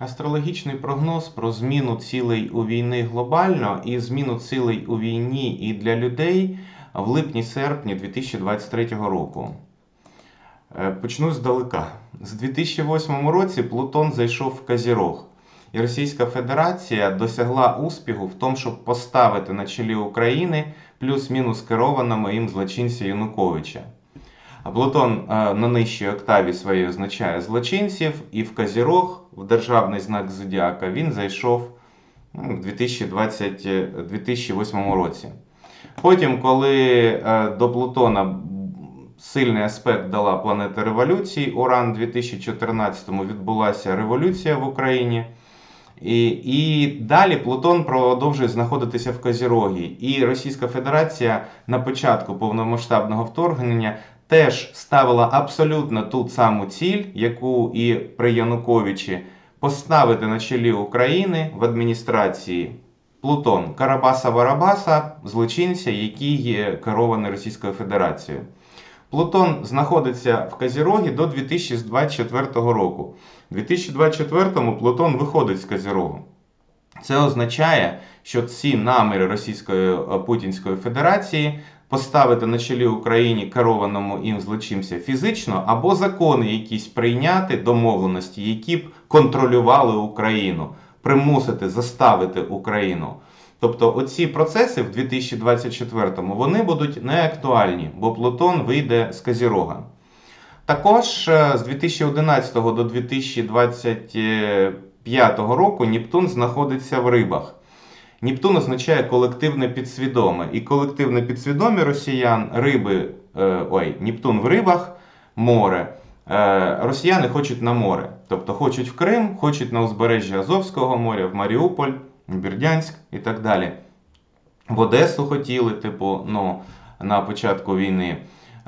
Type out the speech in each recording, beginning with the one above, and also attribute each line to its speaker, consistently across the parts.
Speaker 1: Астрологічний прогноз про зміну цілей у війни глобально і зміну цілей у війні і для людей в липні-серпні 2023 року. Е, Почну здалека. З 2008 році Плутон зайшов в Казірог, і Російська Федерація досягла успіху в тому, щоб поставити на чолі України плюс-мінус керованого їм злочинця Януковича. Плутон е, на нижчій октаві своїй означає злочинців, і в Казірог, в державний знак Зодіака, він зайшов ну, в 2020, е, 2008 році. Потім, коли е, до Плутона сильний аспект дала планета революції, Уран у 2014-му відбулася революція в Україні. І, і далі Плутон продовжує знаходитися в Козірогі. І Російська Федерація на початку повномасштабного вторгнення теж ставила абсолютно ту саму ціль, яку і при Януковичі поставити на чолі України в адміністрації Плутон Карабаса-Варабаса, злочинця, який є керований Російською Федерацією. Плутон знаходиться в Казірогі до 2024 року. У 2024 Плутон виходить з Казірогу. Це означає, що ці наміри Російської е, Путінської Федерації поставити на чолі Україні керованому їм злочинця фізично або закони якісь прийняти домовленості, які б контролювали Україну, примусити заставити Україну. Тобто оці процеси в 2024-му вони будуть неактуальні, бо Плутон вийде з Казірога. Також е, з 2011 до 2025 року Нептун знаходиться в рибах. Нептун означає колективне підсвідоме. І колективне підсвідомі росіян, риби, е, ой, Нептун в рибах, море. Е, Росіяни хочуть на море. Тобто хочуть в Крим, хочуть на узбережжя Азовського моря, в Маріуполь, в Бердянськ і так далі. В Одесу хотіли, типу, ну, на початку війни.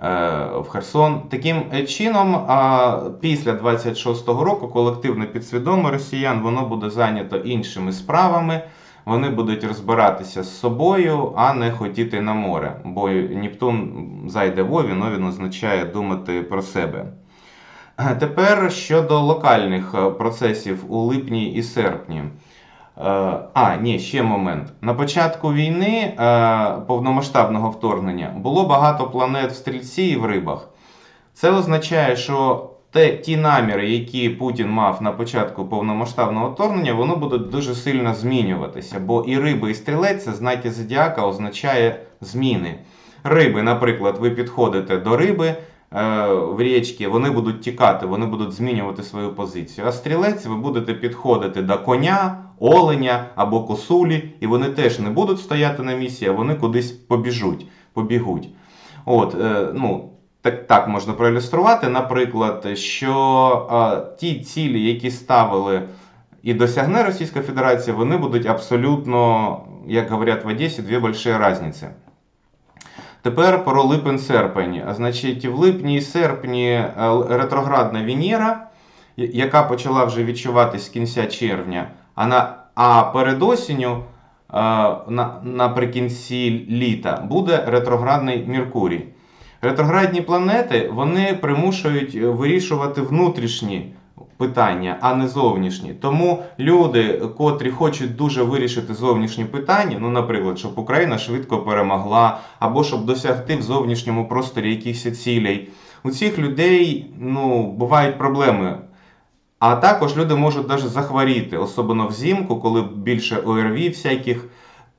Speaker 1: е, В Херсон. Таким чином, а, після 26-го року колективне підсвідоме росіян воно буде зайнято іншими справами. Вони будуть розбиратися з собою, а не хотіти на море. Бо Нептун зайде в Овін, він означає думати про себе. Е, Тепер щодо локальних е, процесів у липні і серпні. Е, А, ні, ще момент. На початку війни повномасштабного вторгнення було багато планет в стрільці і в рибах. Це означає, що те, ті наміри, які Путін мав на початку повномасштабного вторгнення, воно будуть дуже сильно змінюватися. Бо і риби, і стрілець це знаки зодіака означає зміни. Риби, наприклад, ви підходите до риби е, в річці, вони будуть тікати, вони будуть змінювати свою позицію. А стрілець ви будете підходити до коня, оленя або косулі, і вони теж не будуть стояти на місці, а вони кудись побіжуть, побігуть. От, е, ну, так, так можна проілюструвати, наприклад, що е, ті цілі, які ставили і досягне Російська Федерація, вони будуть абсолютно, як говорять в Одесі, дві великі різниці. Тепер про липень-серпень. Значить, в липні і серпні е, ретроградна Венера, яка почала вже відчуватись з кінця червня, а, на, а перед осінню, е, на, наприкінці літа, буде ретроградний Меркурій. Ретроградні планети вони примушують е, вирішувати внутрішні питання, а не зовнішні. Тому люди, котрі хочуть дуже вирішити зовнішні питання, ну, наприклад, щоб Україна швидко перемогла, або щоб досягти в зовнішньому просторі якихось цілей, у цих людей ну, бувають проблеми. А також люди можуть навіть захворіти, особливо взимку, коли більше ОРВІ всяких,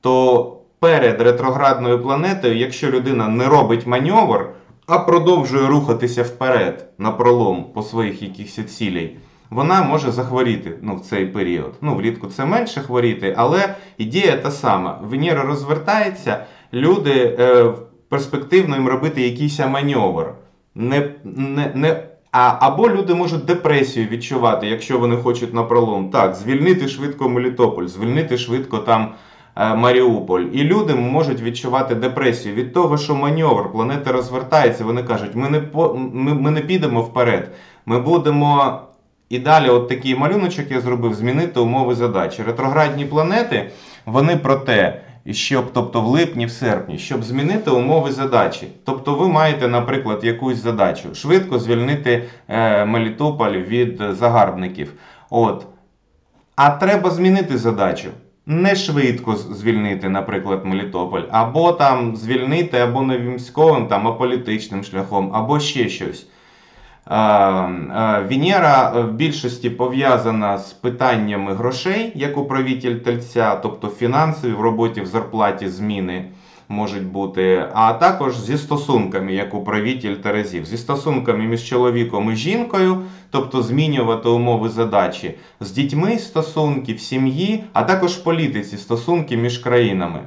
Speaker 1: то перед ретроградною планетою, якщо людина не робить маневр, а продовжує рухатися вперед на пролом по своїх якихось цілей, вона може захворіти ну, в цей період. Ну, влітку це менше хворіти, але ідея та сама. Венера розвертається, люди е, перспективно їм робити якийсь маневр. Не, не, не, а, або люди можуть депресію відчувати, якщо вони хочуть на пролом. Так, звільнити швидко Мелітополь, звільнити швидко там Маріуполь. І люди можуть відчувати депресію від того, що маневр, планета розвертається. Вони кажуть, ми не, по, ми, ми не підемо вперед. Ми будемо. І далі, от такий малюночок я зробив, змінити умови задачі. Ретроградні планети, вони про те, щоб, тобто в липні, в серпні, щоб змінити умови задачі. Тобто ви маєте, наприклад, якусь задачу швидко звільнити е, Мелітополь від загарбників. От. А треба змінити задачу. Не швидко звільнити, наприклад, Мелітополь, або там звільнити, або не військовим, там, а політичним шляхом, або ще щось. Венера е, в більшості пов'язана з питаннями грошей, як управитель тельця, тобто фінансові в роботі в зарплаті зміни можуть бути, а також зі стосунками, як управитель Терезів, зі стосунками між чоловіком і жінкою, тобто змінювати умови задачі, з дітьми стосунки в сім'ї, а також в політиці стосунки між країнами.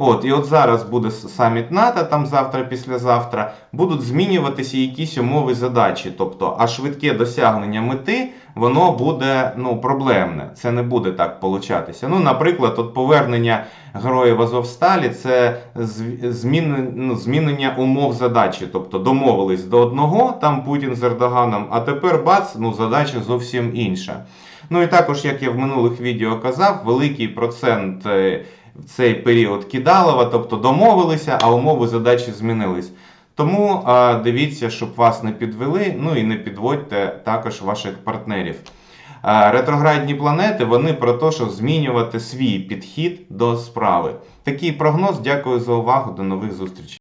Speaker 1: От, і от зараз буде саміт НАТО, там завтра, післязавтра, будуть змінюватися якісь умови задачі. Тобто, а швидке досягнення мети, воно буде ну, проблемне. Це не буде так получатися. Ну, наприклад, от повернення героїв Азовсталі це ну, змінення умов задачі. Тобто домовились до одного, там Путін з Ердоганом, а тепер бац, ну, задача зовсім інша. Ну і також, як я в минулих відео казав, великий процент е, в цей період кидалова, тобто домовилися, а умови задачі змінились. Тому а, дивіться, щоб вас не підвели, ну і не підводьте також ваших партнерів. А, Ретроградні планети вони про те, що змінювати свій підхід до справи. Такий прогноз. Дякую за увагу. До нових зустрічей.